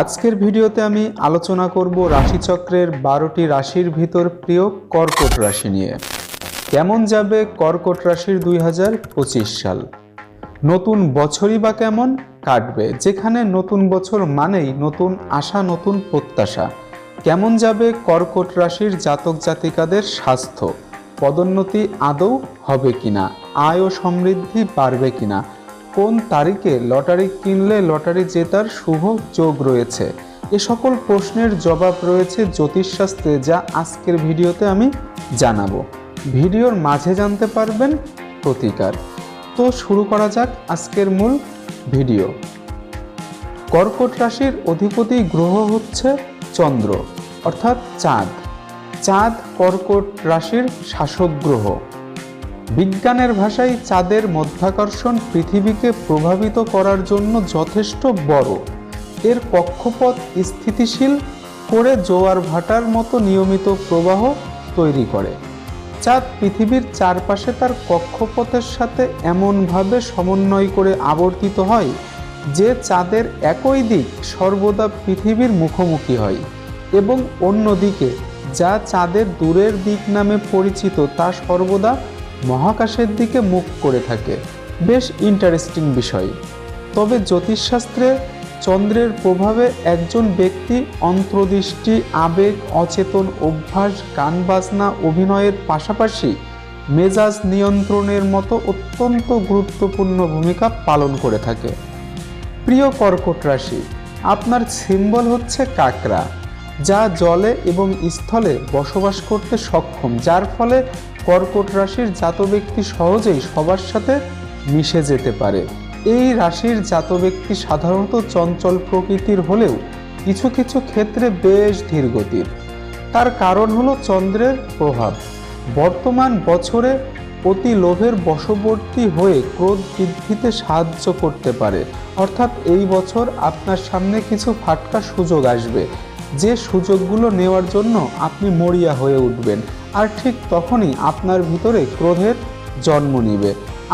আজকের ভিডিওতে আমি আলোচনা করব রাশিচক্রের বারোটি রাশির ভিতর প্রিয় কর্কট রাশি নিয়ে। কেমন যাবে কর্কট রাশির দুই হাজার পঁচিশ সাল? নতুন বছরই বা কেমন কাটবে? যেখানে নতুন বছর মানেই নতুন আশা, নতুন প্রত্যাশা। কেমন যাবে কর্কট রাশির জাতক জাতিকাদের স্বাস্থ্য? পদোন্নতি আদৌ হবে কিনা? আয় ও সমৃদ্ধি বাড়বে কিনা? কোন তারিখে লটারি কিনলে লটারি জেতার শুভ যোগ রয়েছে? এ সকল প্রশ্নের জবাব রয়েছে জ্যোতিষশাস্ত্রে, যা আজকের ভিডিওতে আমি জানাব। ভিডিওর মাঝে জানতে পারবেন প্রতিকার। তো শুরু করা যাক আজকের মূল ভিডিও। কর্কট রাশির অধিপতি গ্রহ হচ্ছে চন্দ্র, অর্থাৎ চাঁদ। চাঁদ কর্কট রাশির শাসক গ্রহ। বিজ্ঞানের ভাষায় চাঁদের মধ্যাকর্ষণ পৃথিবীকে প্রভাবিত করার জন্য যথেষ্ট বড়। এর কক্ষপথ স্থিতিশীল করে জোয়ার ভাটার মতো নিয়মিত প্রবাহ তৈরি করে। চাঁদ পৃথিবীর চারপাশে তার কক্ষপথের সাথে এমনভাবে সমন্বয় করে আবর্তিত হয় যে চাঁদের একই দিক সর্বদা পৃথিবীর মুখোমুখি হয় এবং অন্যদিকে যা চাঁদের দূরের দিক নামে পরিচিত তা সর্বদা মহাকাশের দিকে মুখ করে থাকে। বেশ ইন্টারেস্টিং বিষয়। তবে জ্যোতিষশাস্ত্রে চন্দ্রের প্রভাবে একজন ব্যক্তি অন্তর্দৃষ্টি, আবেগ, অচেতন অভ্যাস গান বাজনা অভিনয়ের পাশাপাশি মেজাজ নিয়ন্ত্রণের মতো অত্যন্ত গুরুত্বপূর্ণ ভূমিকা পালন করে থাকে। প্রিয় কর্কট রাশি, আপনার সিম্বল হচ্ছে কাকরা যা জলে এবং স্থলে বসবাস করতে সক্ষম, যার ফলে কর্কট রাশির জাত ব্যক্তি সহজেই সবার সাথে মিশে যেতে পারে। এই রাশির জাত ব্যক্তি সাধারণত চঞ্চল প্রকৃতির হলেও কিছু কিছু ক্ষেত্রে বেশ ধীরগতির তার কারণ হলো চন্দ্রের প্রভাব। বর্তমান বছরে অতি লোভের বশবর্তী হয়ে ক্রোধ বৃদ্ধিতে সাহায্য করতে পারে। অর্থাৎ এই বছর আপনার সামনে কিছু ফাটকা সুযোগ আসবে। যে সুযোগগুলো নেওয়ার জন্য আপনি মরিয়া হয়ে উঠবেন, আর ঠিক তখনই আপনার ভিতরে ক্রোধের জন্ম নিবে।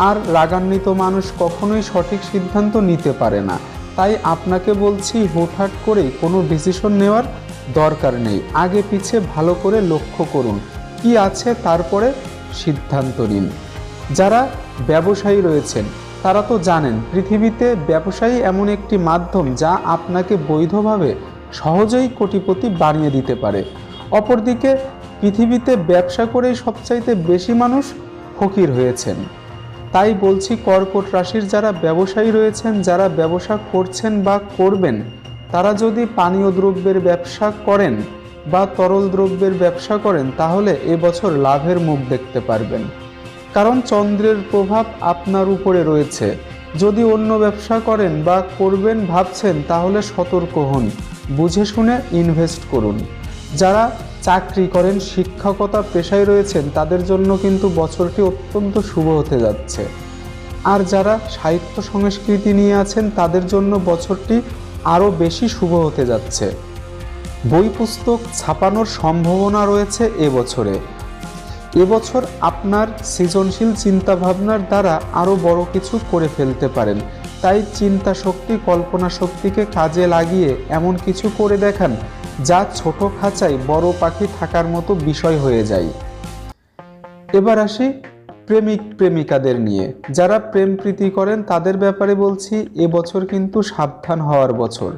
আর রাগান্বিত মানুষ কখনোই সঠিক সিদ্ধান্ত নিতে পারে না। তাই আপনাকে বলছি, হুটহাট করে কোনো ডিসিশন নেওয়ার দরকার নেই। আগে পিছে ভালো করে লক্ষ্য করুন, কি আছে তারপরে সিদ্ধান্ত নিন। যারা ব্যবসায়ী রয়েছেন, তারা তো জানেন, পৃথিবীতে ব্যবসায়ী এমন একটি মাধ্যম যা আপনাকে বৈধভাবে সহজেই কোটিপতি বানিয়ে দিতে পারে। অপরদিকে, পৃথিবীতে ব্যবসা করেই সবচাইতে বেশি মানুষ ফকির হয়েছেন। তাই বলছি কর্কট রাশির যারা ব্যবসায়ী রয়েছেন, যারা ব্যবসা করছেন বা করবেন, তারা যদি পানীয় দ্রব্যের ব্যবসা করেন বা তরল দ্রব্যের ব্যবসা করেন, তাহলে এবছর লাভের মুখ দেখতে পারবেন। কারণ চন্দ্রের প্রভাব আপনার উপরে রয়েছে। যদি অন্য ব্যবসা করেন বা করবেন ভাবছেন, তাহলে সতর্ক হন। বুঝে শুনে ইনভেস্ট করুন। যারা চাকরি করেন, শিক্ষকতা পেশায় রয়েছেন, তাদের জন্য কিন্তু বছরটি অত্যন্ত শুভ হতে যাচ্ছে। আর যারা সাহিত্য সংস্কৃতি নিয়ে আছেন, তাদের জন্য বছরটি আরও বেশি শুভ হতে যাচ্ছে। বই পুস্তক ছাপানোর সম্ভাবনা রয়েছে এবছরে এবছর আপনার সৃজনশীল চিন্তাভাবনার দ্বারা আরও বড় কিছু করে ফেলতে পারেন। তাই চিন্তা শক্তি, কল্পনা শক্তিকে কাজে লাগিয়ে এমন কিছু করে দেখান যা ছোট খাঁচায় বড় পাখি থাকার মতো বিষয় হয়ে যায়। এবার আসি প্রেমিক প্রেমিকাদের নিয়ে। যারা প্রেম প্রীতি করেন তাদের ব্যাপারে বলছি এবছর কিন্তু সাবধান হওয়ার বছর।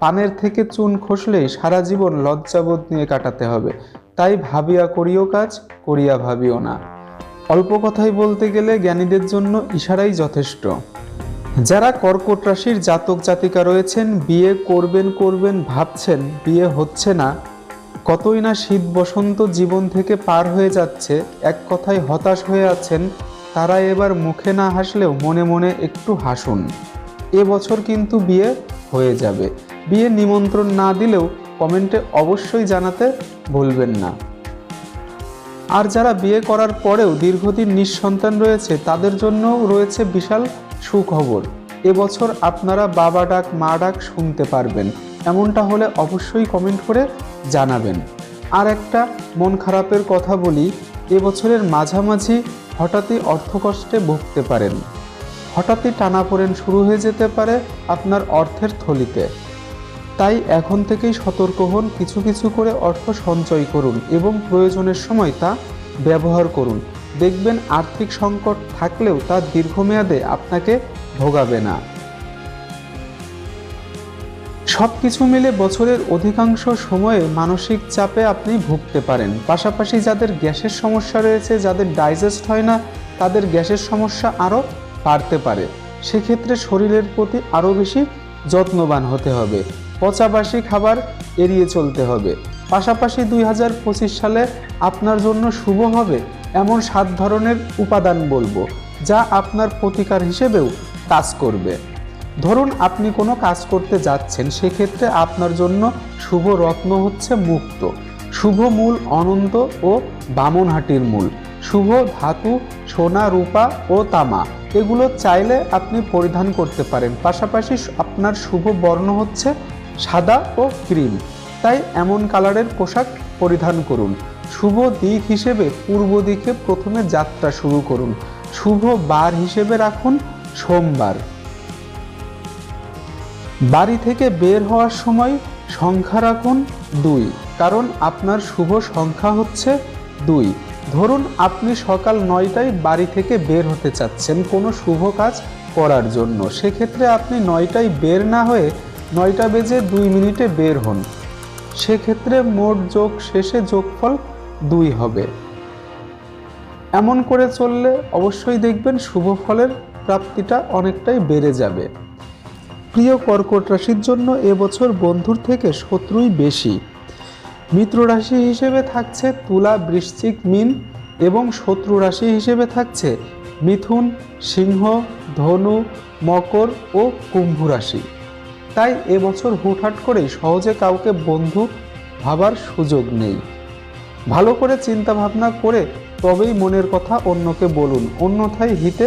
পানের থেকে চুন খসলেই সারা জীবন লজ্জাবোধ নিয়ে কাটাতে হবে। তাই ভাবিয়া করিও কাজ, করিয়া ভাবিও না। অল্প কথাই বলতে গেলে জ্ঞানীদের জন্য ইশারাই যথেষ্ট। যারা কর্কট রাশির জাতক জাতিকা রয়েছেন, বিয়ে করবেন করবেন ভাবছেন, বিয়ে হচ্ছে না। কতই না শীত বসন্ত জীবন থেকে পার হয়ে যাচ্ছে, এক কথায় হতাশ হয়ে আছেন, তারা এবার মুখে না হাসলেও মনে মনে একটু হাসুন। এবছর কিন্তু বিয়ে হয়ে যাবে। বিয়ে নিমন্ত্রণ না দিলেও কমেন্টে অবশ্যই জানাতে ভুলবেন না। আর যারা বিয়ে করার পরেও দীর্ঘদিন নিঃসন্তান রয়েছে, তাদের জন্যও রয়েছে বিশাল সুখবর। এবছর আপনারা বাবা ডাক, মা ডাক শুনতে পারবেন। এমনটা হলে অবশ্যই কমেন্ট করে জানাবেন। আর একটা মন খারাপের কথা বলি, এবছরের মাঝামাঝি হঠাৎই অর্থকষ্টে ভুগতে পারেন। হঠাৎই টানাপোড়েন শুরু হয়ে যেতে পারে আপনার অর্থের থলিতে। তাই এখন থেকেই সতর্ক হন, কিছু কিছু করে অর্থ সঞ্চয় করুন এবং প্রয়োজনের সময় তা ব্যবহার করুন। দেখবেন আর্থিক সংকট থাকলেও তা দীর্ঘমেয়াদে আপনাকে ভোগাবে না। সব কিছু মিলে বছরের অধিকাংশ সময়ে মানসিক চাপে আপনি ভুগতে পারেন। পাশাপাশি যাদের গ্যাসের সমস্যা রয়েছে, যাদের ডাইজেস্ট হয় না, তাদের গ্যাসের সমস্যা আরও বাড়তে পারে। সেক্ষেত্রে শরীরের প্রতি আরও বেশি যত্নবান হতে হবে। পচাবাসি খাবার এড়িয়ে চলতে হবে। পাশাপাশি দুই হাজার পঁচিশ সালে আপনার জন্য শুভ হবে এমন সাত ধরনের উপাদান বলব যা আপনার প্রতিকার হিসেবেও কাজ করবে। ধরুন আপনি কোনো কাজ করতে যাচ্ছেন, সেক্ষেত্রে আপনার জন্য শুভ রত্ন হচ্ছে মুক্ত। শুভ মূল অনন্ত ও বামনহাটির মূল। শুভ ধাতু, সোনা, রূপা ও তামা। এগুলো চাইলে আপনি পরিধান করতে পারেন। পাশাপাশি আপনার শুভ বর্ণ হচ্ছে সাদা ও ক্রিম। তাই এমন কালারের পোশাক পরিধান করুন। শুভ দিক হিসেবে পূর্ব দিকে প্রথমে যাত্রা শুরু করুন। শুভ বার হিসেবে রাখুন সোমবার। বাড়ি থেকে বের হওয়ার সময় সংখ্যা রাখুন দুই, কারণ আপনার শুভ সংখ্যা হচ্ছে দুই। ধরুন আপনি সকাল নয়টায় বাড়ি থেকে বের হতে চাচ্ছেন কোনো শুভ কাজ করার জন্য। সেক্ষেত্রে আপনি নয়টায় বের না হয়ে নয়টা বেজে দুই মিনিটে বের হন। সেক্ষেত্রে মোট যোগ শেষে যোগফল দুই হবে। এমন করে চললে অবশ্যই দেখবেন শুভ ফলের প্রাপ্তিটা অনেকটাই বেড়ে যাবে। প্রিয় কর্কট রাশির জন্য এবছর বন্ধুর থেকে শত্রুই বেশি। মিত্র রাশি হিসেবে থাকছে তুলা, বৃশ্চিক, মিন এবং শত্রু রাশি হিসেবে থাকছে মিথুন, সিংহ, ধনু, মকর ও কুম্ভ রাশি। তাই এবছর হুটহাট করেই সহজে কাউকে বন্ধু ভাবার সুযোগ নেই। ভালো করে চিন্তা ভাবনা করে তবেই মনের কথা অন্যকে বলুন। অন্যথায় হিতে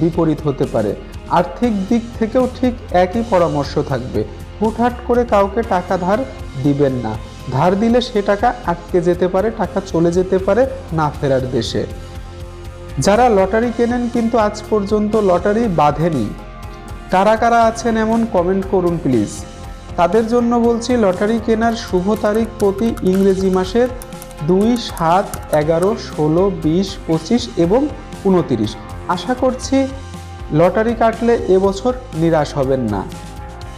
বিপরীত হতে পারে। আর্থিক দিক থেকেও ঠিক একই পরামর্শ থাকবে। হুটহাট করে কাউকে টাকা ধার দিবেন না। ধার দিলে সে টাকা আটকে যেতে পারে, টাকা চলে যেতে পারে না ফেরার দেশে। যারা লটারি কেনেন কিন্তু আজ পর্যন্ত লটারি বাঁধেনি। কারা কারা আছেন এমন কমেন্ট করুন প্লিজ। তাদের জন্য বলছি, লটারি কেনার শুভ তারিখ প্রতি ইংরেজি মাসের দুই সাত এগারো ষোলো বিশ পঁচিশ এবং উনতিরিশ। আশা করছি লটারি কাটলে এবছর নিরাশ হবেন না।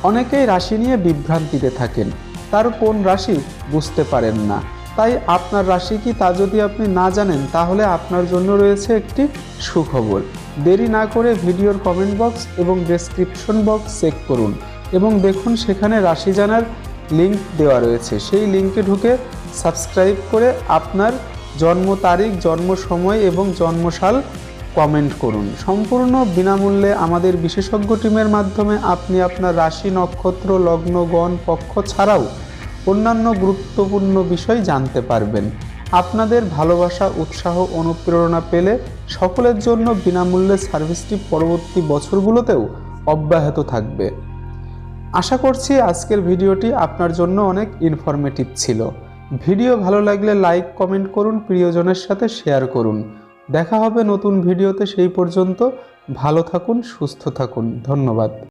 অনেকেই রাশি নিয়ে বিভ্রান্তিতে থাকেন। তার কোন রাশি বুঝতে পারেন না। তাই আপনার রাশি কি তা যদি আপনি না জানেন, তাহলে আপনার জন্য রয়েছে একটি সুখবর। দেরি না করে ভিডিওর কমেন্ট বক্স এবং ডেসক্রিপশন বক্স চেক করুন। এবং দেখুন সেখানে রাশি জানার লিংক দেওয়া রয়েছে। সেই লিঙ্কে ঢুকে সাবস্ক্রাইব করে আপনার জন্ম তারিখ, জন্ম সময় এবং জন্মসাল কমেন্ট করুন। সম্পূর্ণ বিনামূল্যে আমাদের বিশেষজ্ঞ টিমের মাধ্যমে আপনি আপনার রাশি, নক্ষত্র, লগ্ন, গণ, পক্ষ ছাড়াও অন্যান্য গুরুত্বপূর্ণ বিষয় জানতে পারবেন। আপনাদের ভালোবাসা, উৎসাহ, অনুপ্রেরণা পেলে সকলের জন্য বিনামূল্যে সার্ভিসটি পরবর্তী বছরগুলোতেও অব্যাহত থাকবে। আশা করছি আজকের ভিডিওটি আপনার জন্য অনেক ইনফরমেটিভ ছিল। ভিডিও ভালো লাগলে লাইক কমেন্ট করুন, প্রিয়জনের সাথে শেয়ার করুন। দেখা হবে নতুন ভিডিওতে সেই পর্যন্ত। ভালো থাকুন, সুস্থ থাকুন। ধন্যবাদ।